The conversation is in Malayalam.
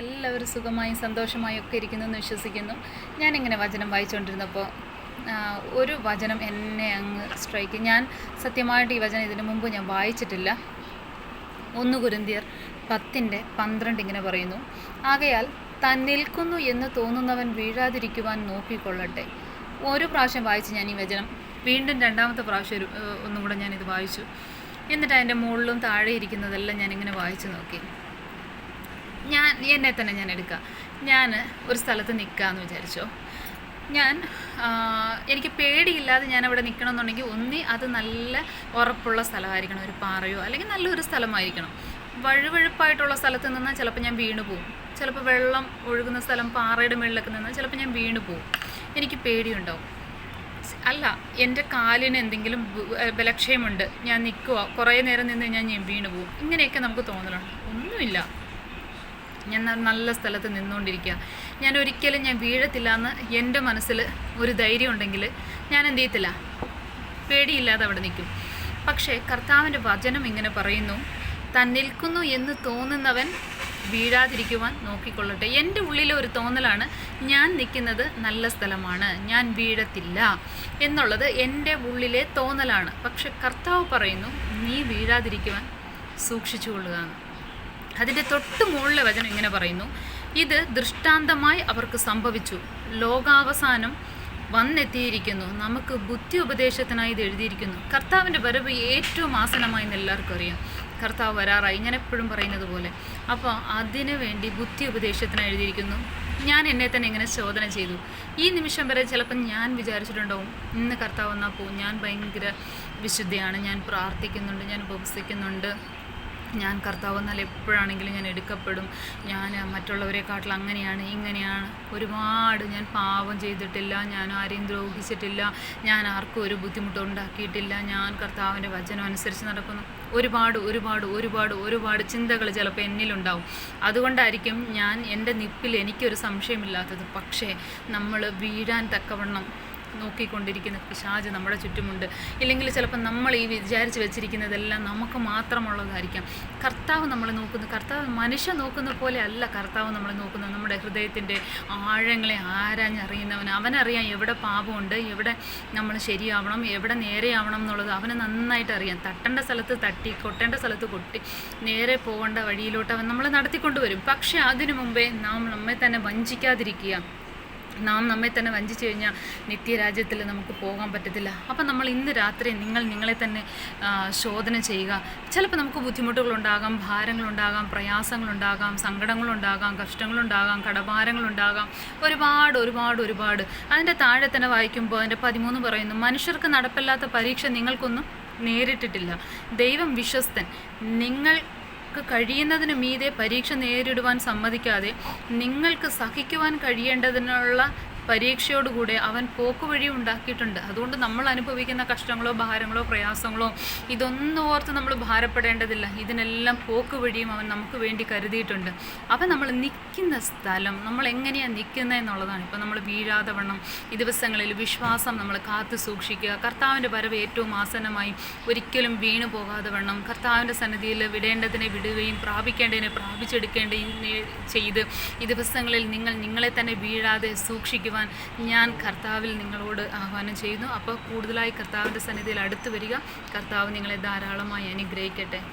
എല്ലാവരും സുഖമായും സന്തോഷമായും ഒക്കെ ഇരിക്കുന്നു എന്ന് വിശ്വസിക്കുന്നു. ഞാനിങ്ങനെ വചനം വായിച്ചുകൊണ്ടിരുന്നപ്പോൾ ഒരു വചനം എന്നെ അങ്ങ് സ്ട്രൈക്ക് ഞാൻ സത്യമായിട്ട് ഈ വചനം ഇതിനു മുമ്പ് ഞാൻ വായിച്ചിട്ടില്ല. ഒന്ന് കുരുന്തിയർ പത്തിന്റെ പന്ത്രണ്ട് ഇങ്ങനെ പറയുന്നു. ആകയാൽ താൻ നിൽക്കുന്നു എന്ന് തോന്നുന്നവൻ വീഴാതിരിക്കുവാൻ നോക്കിക്കൊള്ളട്ടെ. ഒരു പ്രാവശ്യം വായിച്ച് ഞാൻ ഈ വചനം വീണ്ടും രണ്ടാമത്തെ പ്രാവശ്യം ഒരു ഒന്നും കൂടെ ഞാനിത് വായിച്ചു. എന്നിട്ട് അതിന്റെ മുകളിലും താഴെ ഇരിക്കുന്നതെല്ലാം ഞാനിങ്ങനെ വായിച്ചു നോക്കി. എന്നെ തന്നെ ഞാൻ എടുക്കുക ഞാൻ ഒരു സ്ഥലത്ത് നിൽക്കാമെന്ന് വിചാരിച്ചോ. ഞാൻ എനിക്ക് പേടിയില്ലാതെ ഞാൻ അവിടെ നിൽക്കണമെന്നുണ്ടെങ്കിൽ ഒന്നി അത് നല്ല ഉറപ്പുള്ള സ്ഥലമായിരിക്കണം ഒരു പാറയോ അല്ലെങ്കിൽ നല്ലൊരു സ്ഥലമായിരിക്കണം. വഴുവഴുപ്പായിട്ടുള്ള സ്ഥലത്ത് നിന്നാൽ ചിലപ്പോൾ ഞാൻ വീണു പോകും ചിലപ്പോൾ വെള്ളം ഒഴുകുന്ന സ്ഥലം പാറയുടെ മുകളിലൊക്കെ നിന്നാൽ ചിലപ്പോൾ ഞാൻ വീണു പോകും എനിക്ക് പേടിയുണ്ടാവും. അല്ല എന്റെ കാലിന് എന്തെങ്കിലും ബലക്ഷയമുണ്ട് ഞാൻ നിൽക്കുക കുറേ നേരം നിന്ന് ഞാൻ വീണു പോകും ഇങ്ങനെയൊക്കെ നമുക്ക് തോന്നലുണ്ട്. ഒന്നുമില്ല. ഞാൻ നല്ല സ്ഥലത്ത് നിന്നുകൊണ്ടിരിക്കുക. ഞാൻ ഒരിക്കലും ഞാൻ വീഴത്തില്ല എന്ന് എന്റെ മനസ്സിൽ ഒരു ധൈര്യം ഉണ്ടെങ്കിൽ ഞാൻ എന്ത് ചെയ്യത്തില്ല? പേടിയില്ലാതെ അവിടെ നിൽക്കും. പക്ഷേ കർത്താവിന്റെ വചനം ഇങ്ങനെ പറയുന്നു താൻ നിൽക്കുന്നു എന്ന് തോന്നുന്നവൻ വീഴാതിരിക്കുവാൻ നോക്കിക്കൊള്ളട്ടെ. എന്റെ ഉള്ളിലെ ഒരു തോന്നലാണ് ഞാൻ നിൽക്കുന്നത് നല്ല സ്ഥലമാണ് ഞാൻ വീഴത്തില്ല എന്നുള്ളത് എന്റെ ഉള്ളിലെ തോന്നലാണ്. പക്ഷെ കർത്താവ് പറയുന്നു നീ വീഴാതിരിക്കുവാൻ സൂക്ഷിച്ചു കൊള്ളുക എന്ന്. അതിന്റെ തൊട്ട് മുകളിലെ വചനം ഇങ്ങനെ പറയുന്നു. ഇത് ദൃഷ്ടാന്തമായി അവർക്ക് സംഭവിച്ചു. ലോകാവസാനം വന്നെത്തിയിരിക്കുന്നു. നമുക്ക് ബുദ്ധി ഉപദേശത്തിനായി ഇത് എഴുതിയിരിക്കുന്നു. കർത്താവിന്റെ വരവ് ഏറ്റവും ആസനമായി എല്ലാവർക്കും അറിയാം. കർത്താവ് വരാറായി. ഞാൻ എപ്പോഴും പറയുന്നത് പോലെ. അപ്പോൾ അതിനു വേണ്ടി ബുദ്ധി ഉപദേശത്തിനായി എഴുതിയിരിക്കുന്നു. ഞാൻ എന്നെ തന്നെ ഇങ്ങനെ ശോധന ചെയ്തു. ഈ നിമിഷം വരെ ചിലപ്പം ഞാൻ വിചാരിച്ചിട്ടുണ്ടാവും ഇന്ന് കർത്താവ് വന്നാൽ പോകും ഞാൻ ഭയങ്കര വിശുദ്ധിയാണ്. ഞാൻ പ്രാർത്ഥിക്കുന്നുണ്ട്. ഞാൻ ഉപവസിക്കുന്നുണ്ട്. ഞാൻ കർത്താവ് എന്നാൽ എപ്പോഴാണെങ്കിലും ഞാൻ എടുക്കപ്പെടും. ഞാൻ മറ്റുള്ളവരെക്കാട്ടിൽ അങ്ങനെയാണ് ഇങ്ങനെയാണ്. ഒരുപാട് ഞാൻ പാപം ചെയ്തിട്ടില്ല ഞാൻ ആരെയും ദ്രോഹിച്ചിട്ടില്ല ഞാൻ ആർക്കും ഒരു ബുദ്ധിമുട്ട് ഉണ്ടാക്കിയിട്ടില്ല. ഞാൻ കർത്താവിന്റെ വചനം അനുസരിച്ച് നടക്കുന്നു. ഒരുപാട് ഒരുപാട് ഒരുപാട് ഒരുപാട് ചിന്തകൾ ചിലപ്പോൾ എന്നിലുണ്ടാവും. അതുകൊണ്ടായിരിക്കും ഞാൻ എന്റെ നിപ്പിൽ എനിക്കൊരു സംശയമില്ലാത്തത്. പക്ഷേ നമ്മൾ വീഴാൻ തക്കവണ്ണം നോക്കിക്കൊണ്ടിരിക്കുന്ന പിശാജ് നമ്മുടെ ചുറ്റുമുണ്ട്. ഇല്ലെങ്കിൽ ചിലപ്പോൾ നമ്മൾ ഈ വിചാരിച്ച് വെച്ചിരിക്കുന്നതെല്ലാം നമുക്ക് മാത്രമുള്ളതായിരിക്കാം. കർത്താവ് നമ്മളെ നോക്കുന്നു. കർത്താവ് മനുഷ്യൻ നോക്കുന്ന പോലെ അല്ല കർത്താവ് നമ്മളെ നോക്കുന്നത്. നമ്മുടെ ഹൃദയത്തിന്റെ ആഴങ്ങളെ ആരാഞ്ഞറിയുന്നവൻ. അവനറിയാം എവിടെ പാപമുണ്ട് എവിടെ നമ്മൾ ശരിയാവണം എവിടെ നേരെയാവണം എന്നുള്ളത് അവന് നന്നായിട്ട് അറിയാം. തട്ടേണ്ട സ്ഥലത്ത് തട്ടി കൊട്ടേണ്ട സ്ഥലത്ത് കൊട്ടി നേരെ പോകേണ്ട വഴിയിലോട്ട് അവൻ നമ്മളെ നടത്തിക്കൊണ്ടുവരും. പക്ഷേ അതിനു മുമ്പേ നാം നമ്മെ തന്നെ വഞ്ചിക്കാതിരിക്കുക. നാം നമ്മെ തന്നെ വഞ്ചിച്ചു കഴിഞ്ഞാൽ നിത്യരാജ്യത്തിൽ നമുക്ക് പോകാൻ പറ്റത്തില്ല. അപ്പം നമ്മൾ ഇന്ന് രാത്രി നിങ്ങൾ നിങ്ങളെ തന്നെ ശോധന ചെയ്യുക. ചിലപ്പോൾ നമുക്ക് ബുദ്ധിമുട്ടുകളുണ്ടാകാം ഭാരങ്ങളുണ്ടാകാം പ്രയാസങ്ങളുണ്ടാകാം സങ്കടങ്ങളുണ്ടാകാം കഷ്ടങ്ങളുണ്ടാകാം കടഭാരങ്ങളുണ്ടാകാം. ഒരുപാട് ഒരുപാട് ഒരുപാട്. അതിന്റെ താഴെ തന്നെ വായിക്കുമ്പോൾ അതിന്റെ പതിമൂന്ന് പറയുന്നു മനുഷ്യർക്ക് നടപ്പില്ലാത്ത പരീക്ഷ നിങ്ങൾക്കൊന്നും നേരിട്ടിട്ടില്ല. ദൈവം വിശ്വസ്തൻ നിങ്ങൾ നിങ്ങൾക്ക് കഴിയുന്നതിന് മീതെ പരീക്ഷ നേരിടുവാൻ സമ്മതിക്കാതെ നിങ്ങൾക്ക് സഹിക്കുവാൻ കഴിയേണ്ടതിനുള്ള പരീക്ഷയോടുകൂടെ അവൻ പോക്കുവഴി ഉണ്ടാക്കിയിട്ടുണ്ട്. അതുകൊണ്ട് നമ്മൾ അനുഭവിക്കുന്ന കഷ്ടങ്ങളോ ഭാരങ്ങളോ പ്രയാസങ്ങളോ ഇതൊന്നും ഓർത്ത് നമ്മൾ ഭാരപ്പെടേണ്ടതില്ല. ഇതിനെല്ലാം പോക്കുവഴിയും അവൻ നമുക്ക് വേണ്ടി കരുതിയിട്ടുണ്ട്. അപ്പം നമ്മൾ നിൽക്കുന്ന സ്ഥലം നമ്മൾ എങ്ങനെയാണ് നിൽക്കുന്നത് എന്നുള്ളതാണ്. ഇപ്പം നമ്മൾ വീഴാതെ വണ്ണം ഈ ദിവസങ്ങളിൽ വിശ്വാസം നമ്മൾ കാത്തു സൂക്ഷിക്കുക. കർത്താവിന്റെ വരവ് ഏറ്റവും ആസന്നമായി ഒരിക്കലും വീണു പോകാതെ വണ്ണം കർത്താവിന്റെ സന്നിധിയിൽ വിടേണ്ടതിനെ വിടുകയും പ്രാപിക്കേണ്ടതിനെ പ്രാപിച്ചെടുക്കേണ്ടതിനെ ചെയ്ത് ഈ ദിവസങ്ങളിൽ നിങ്ങൾ നിങ്ങളെ തന്നെ വീഴാതെ സൂക്ഷിക്കുവാൻ ഞാൻ കർത്താവിൽ നിങ്ങളോട് ആഹ്വാനം ചെയ്യുന്നു. അപ്പോൾ കൂടുതലായി കർത്താവിന്റെ സന്നിധിയിൽ അടുത്ത് വരിക. കർത്താവ് നിങ്ങളെ ധാരാളമായി അനുഗ്രഹിക്കട്ടെ.